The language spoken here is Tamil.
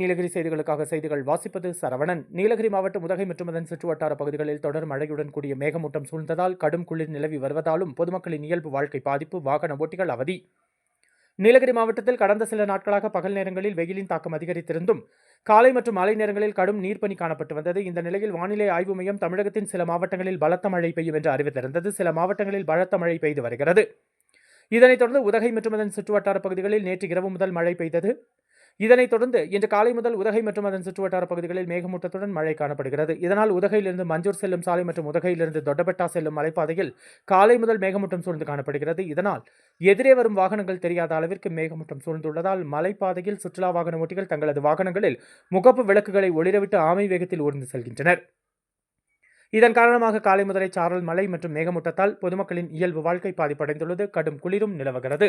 நீலகிரி செய்திகளுக்காக செய்திகள் வாசிப்பது சரவணன். நீலகிரி மாவட்டம் உதகை மற்றும் அதன் சுற்றுவட்டார பகுதிகளில் தொடர் மழையுடன் கூடிய மேகமூட்டம் சூழ்ந்ததால் கடும் குளிர் நிலவி வருவதாலும் பொதுமக்களின் இயல்பு வாழ்க்கை பாதிப்பு வாகன ஓட்டிகள் அவதி. நீலகிரி மாவட்டத்தில் கடந்த சில நாட்களாக பகல் நேரங்களில் வெயிலின் தாக்கம் அதிகரித்திருந்தும் காலை மற்றும் மாலை நேரங்களில் கடும் நீர்ப்பணி காணப்பட்டு வந்தது. இந்த நிலையில் வானிலை ஆய்வு மையம் தமிழகத்தின் சில மாவட்டங்களில் பலத்த மழை பெய்யும் என்று அறிவித்திருந்தது. சில மாவட்டங்களில் பலத்த மழை பெய்து வருகிறது. இதனைத் தொடர்ந்து உதகை மற்றும் அதன் சுற்றுவட்டார பகுதிகளில் நேற்று இரவு முதல் மழை பெய்தது. இதனைத் தொடர்ந்து இன்று காலை முதல் உதகை மற்றும் அதன் சுற்றுவட்டார பகுதிகளில் மேகமூட்டத்துடன் மழை காணப்படுகிறது. இதனால் உதகையிலிருந்து மஞ்சூர் செல்லும் சாலை மற்றும் உதகையிலிருந்து தொட்டபெட்டா செல்லும் மலைப்பாதையில் காலை முதல் மேகமூட்டம் சூழ்ந்து காணப்படுகிறது. இதனால் எதிரே வரும் வாகனங்கள் தெரியாத அளவிற்கு மேகமூட்டம் சூழ்ந்துள்ளதால் மலைப்பாதையில் சுற்றுலா வாகன ஓட்டிகள் தங்களது வாகனங்களில் முகப்பு விளக்குகளை ஒளிரவிட்டு ஆமை வேகத்தில் ஊர்ந்து செல்கின்றனர். இதன் காரணமாக காலை முதலை சாரல் மழை மற்றும் மேகமூட்டத்தால் பொதுமக்களின் இயல்பு வாழ்க்கை பாதிப்படைந்துள்ளது. கடும் குளிரும் நிலவுகிறது.